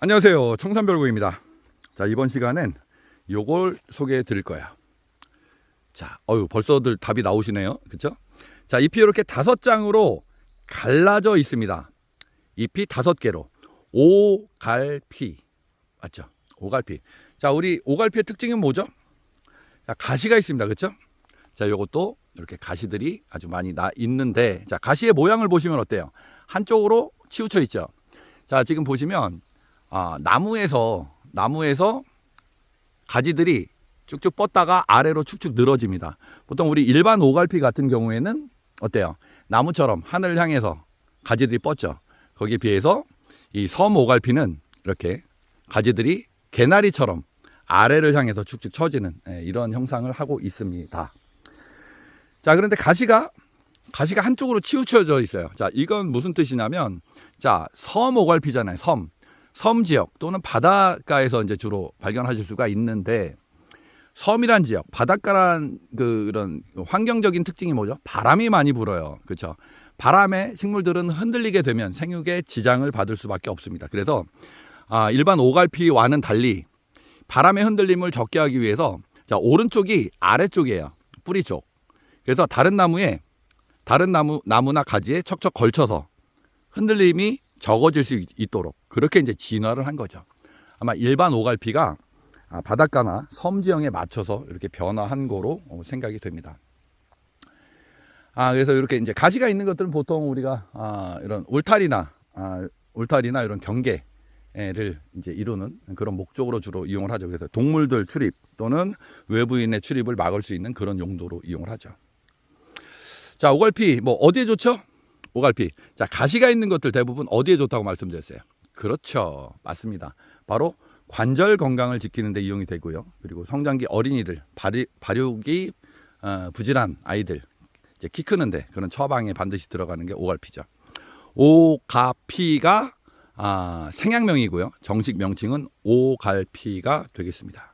안녕하세요. 청산별구입니다. 자, 이번 시간엔 요걸 소개해 드릴 거예요. 자, 어유 벌써들 답이 나오시네요. 그쵸? 자, 잎이 이렇게 다섯 장으로 갈라져 있습니다. 잎이 다섯 개로. 오갈피. 맞죠? 오갈피. 자, 우리 오갈피의 특징이 뭐죠? 자, 가시가 있습니다. 그쵸? 자, 요것도 이렇게 가시들이 아주 많이 나 있는데, 자, 가시의 모양을 보시면 어때요? 한쪽으로 치우쳐 있죠? 자, 지금 보시면 아, 나무에서 나무에서 가지들이 쭉쭉 뻗다가 아래로 축축 늘어집니다. 보통 우리 일반 오갈피 같은 경우에는 어때요? 나무처럼 하늘을 향해서 가지들이 뻗죠. 거기에 비해서 이 섬 오갈피는 이렇게 가지들이 개나리처럼 아래를 향해서 축축 처지는 예, 이런 형상을 하고 있습니다. 자, 그런데 가시가 가시가 한쪽으로 치우쳐져 있어요. 자, 이건 무슨 뜻이냐면 자, 섬 오갈피잖아요. 섬. 섬 지역 또는 바닷가에서 이제 주로 발견하실 수가 있는데 섬이란 지역, 바닷가란 그 그런 환경적인 특징이 뭐죠? 바람이 많이 불어요. 그렇죠? 바람에 식물들은 흔들리게 되면 생육에 지장을 받을 수밖에 없습니다. 그래서 아, 일반 오갈피와는 달리 바람의 흔들림을 적게 하기 위해서 자, 오른쪽이 아래쪽이에요. 뿌리 쪽. 그래서 다른 나무에 다른 나무 나무나 가지에 척척 걸쳐서 흔들림이 적어질 수 있- 있도록 그렇게 이제 진화를 한 거죠. 아마 일반 오갈피가 아, 바닷가나 섬 지형에 맞춰서 이렇게 변화한 거로 어, 생각이 됩니다. 아 그래서 이렇게 이제 가시가 있는 것들은 보통 우리가 아, 이런 울타리나 아, 울타리나 이런 경계를 이제 이루는 그런 목적으로 주로 이용을 하죠. 그래서 동물들 출입 또는 외부인의 출입을 막을 수 있는 그런 용도로 이용을 하죠. 자 오갈피 뭐 어디에 좋죠? 오갈피. 자, 가시가 있는 것들 대부분 어디에 좋다고 말씀드렸어요? 그렇죠. 맞습니다. 바로 관절 건강을 지키는 데 이용이 되고요. 그리고 성장기 어린이들, 발이, 발육이 어, 부실한 아이들, 이제 키 크는데 그런 처방에 반드시 들어가는 게 오갈피죠. 오가피가 아, 생약명이고요. 정식 명칭은 오갈피가 되겠습니다.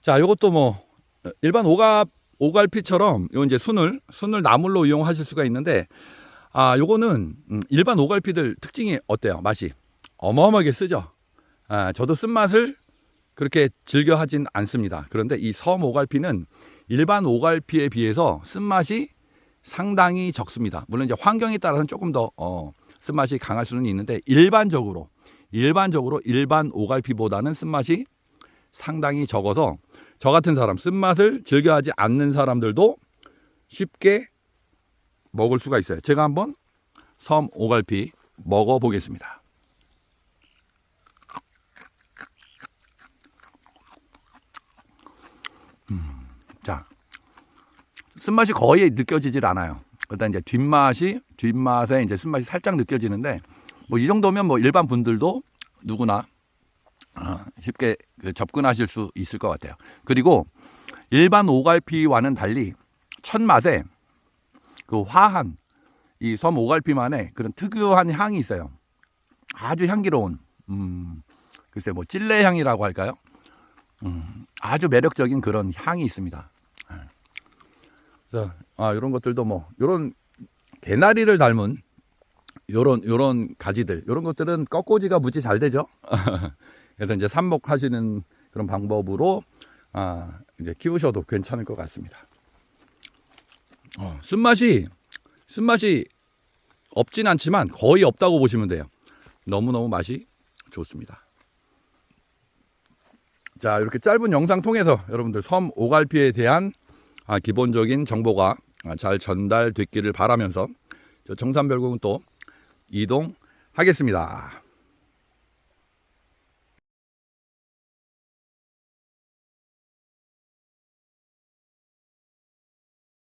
자, 이것도 뭐 일반 오갑 오갈피처럼 요 이제 순을 순을 나물로 이용하실 수가 있는데 아 요거는 음, 일반 오갈피들 특징이 어때요? 맛이 어마어마하게 쓰죠. 아 저도 쓴 맛을 그렇게 즐겨 하진 않습니다. 그런데 이 섬 오갈피는 일반 오갈피에 비해서 쓴 맛이 상당히 적습니다. 물론 이제 환경에 따라서는 조금 더 어, 쓴맛이 강할 수는 있는데 일반적으로 일반적으로 일반 오갈피보다는 쓴맛이 상당히 적어서 저 같은 사람 쓴맛을 즐겨하지 않는 사람들도 쉽게 먹을 수가 있어요. 제가 한번 섬 오갈피 먹어 보겠습니다. 음, 자, 쓴맛이 거의 느껴지질 않아요. 일단 이제 뒷맛이 뒷맛에 이제 쓴맛이 살짝 느껴지는데 뭐 이 정도면 뭐 일반 분들도 누구나 아, 쉽게 그 접근하실 수 있을 것 같아요. 그리고 일반 오갈피와는 달리 첫 맛에 그 화한 이 섬 오갈피만의 그런 특유한 향이 있어요. 아주 향기로운 음, 글쎄 뭐 찔레 향이라고 할까요? 음, 아주 매력적인 그런 향이 있습니다. 예. 자, 아 이런 것들도 뭐 이런 개나리를 닮은 요런 요런 가지들 요런 것들은 꺾꽂이가 무지 잘 되죠. 그래서 이제 삽목하시는 그런 방법으로 아, 이제 키우셔도 괜찮을 것 같습니다. 어, 쓴맛이 쓴맛이 없진 않지만 거의 없다고 보시면 돼요. 너무 너무 맛이 좋습니다. 자 이렇게 짧은 영상 통해서 여러분들 섬 오갈피에 대한 아, 기본적인 정보가 아, 잘 전달됐기를 바라면서 저 정산별국은 또 이동하겠습니다.